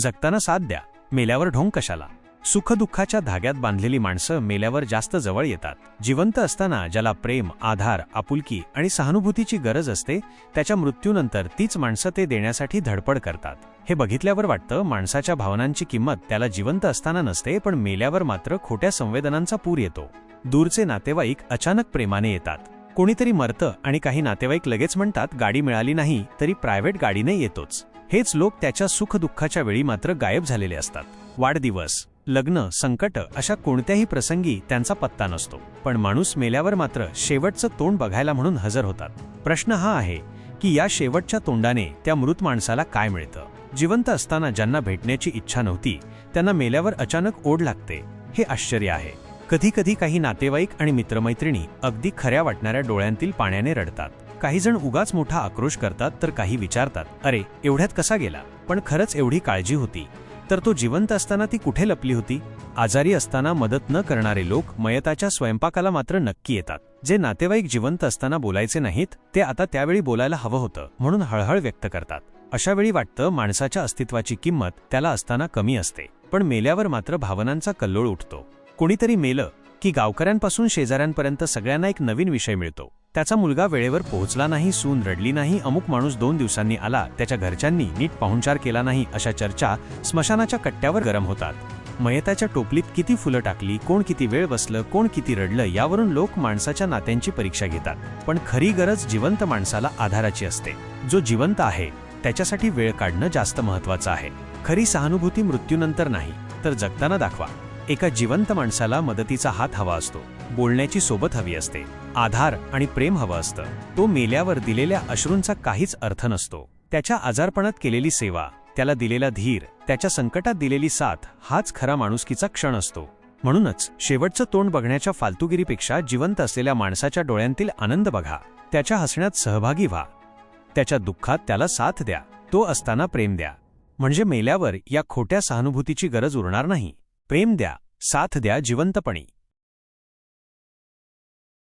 जगताना साथ द्या. मेल्यावर ढोंग कशाला? सुखदुःखाच्या धाग्यात बांधलेली माणसं मेल्यावर जास्त जवळ येतात. जिवंत असताना ज्याला प्रेम आधार आपुलकी आणि सहानुभूतीची गरज असते त्याच्या मृत्यूनंतर तीच माणसं ते देण्यासाठी धडपड करतात. हे बघितल्यावर वाटतं माणसाच्या भावनांची किंमत त्याला जिवंत असताना नसते पण मेल्यावर मात्र खोट्या संवेदनांचा पूर येतो. दूरचे नातेवाईक अचानक प्रेमाने येतात. कोणीतरी मरतं आणि काही नातेवाईक लगेच म्हणतात गाडी मिळाली नाही तरी प्रायव्हेट गाडीने येतोच. हेच लोक त्याच्या सुखदुःखाच्या वेळी मात्र गायब झालेले असतात. वाढदिवस लग्न संकट अशा कोणत्याही प्रसंगी त्यांचा पत्ता नसतो. पण माणूस मेल्यावर मात्र शेवटचं तोंड बघायला म्हणून हजर होतात. प्रश्न हा आहे की या शेवटच्या तोंडाने त्या मृत माणसाला काय मिळतं? जिवंत असताना ज्यांना भेटण्याची इच्छा नव्हती त्यांना मेल्यावर अचानक ओढ लागते. हे आश्चर्य आहे. कधी कधी काही नातेवाईक आणि मित्रमैत्रिणी अगदी खऱ्या वाटणाऱ्या डोळ्यांतील पाण्याने रडतात. काही जण उगाच मोठा आक्रोश करतात तर काही विचारतात अरे एवढ्यात कसा गेला? पण खरंच एवढी काळजी होती. तर तो जिवंत असताना ती कुठे लपली होती? आजारी असताना मदत न करणारे लोक मयताच्या स्वयंपाकाला मात्र नक्की येतात. जे नातेवाईक जिवंत असताना बोलायचे नाहीत ते आता त्यावेळी बोलायला हवं होतं म्हणून हळहळ व्यक्त करतात. अशावेळी वाटतं माणसाच्या अस्तित्वाची किंमत त्याला असताना कमी असते. पण मेल्यावर मात्र भावनांचा कल्लोळ उठतो. कोणीतरी मेलं की गावकऱ्यांपासून शेजाऱ्यांपर्यंत सगळ्यांना एक नवीन विषय मिळतो. त्याचा मुलगा वेळेवर पोहोचला नाही सून रडली नाही अमुक माणूस दोन दिवसांनी आला त्याच्या घरच्यांनी नीट पाहुणचार केला नाही अशा चर्चा स्मशानाच्या कट्ट्यावर गरम होतात. मयताच्या टोपलीत किती फुलं टाकली कोण किती वेळ बसलं कोण किती रडलं यावरून लोक माणसाच्या नात्यांची परीक्षा घेतात. पण खरी गरज जिवंत माणसाला आधाराची असते. जो जिवंत आहे त्याच्यासाठी वेळ काढणं जास्त महत्वाचं आहे. खरी सहानुभूती मृत्यूनंतर नाही तर जगताना दाखवा. एका जिवंत माणसाला मदतीचा हात हवा असतो. बोलण्याची सोबत हवी असते. आधार आणि प्रेम हवं असतं. तो मेल्यावर दिलेल्या अश्रूंचा काहीच अर्थ नसतो. त्याच्या आजारपणात केलेली सेवा त्याला दिलेला धीर त्याच्या संकटात दिलेली साथ हाच खरा माणुसकीचा क्षण असतो. म्हणूनच शेवटचं तोंड बघण्याच्या फालतुगिरीपेक्षा जिवंत असलेल्या माणसाच्या डोळ्यांतील आनंद बघा. त्याच्या हसण्यात सहभागी व्हा. त्याच्या दुःखात त्याला साथ द्या. तो असताना प्रेम द्या. म्हणजे मेल्यावर या खोट्या सहानुभूतीची गरज उरणार नाही. प्रेम द्या साथ द्या जिवंतपणी.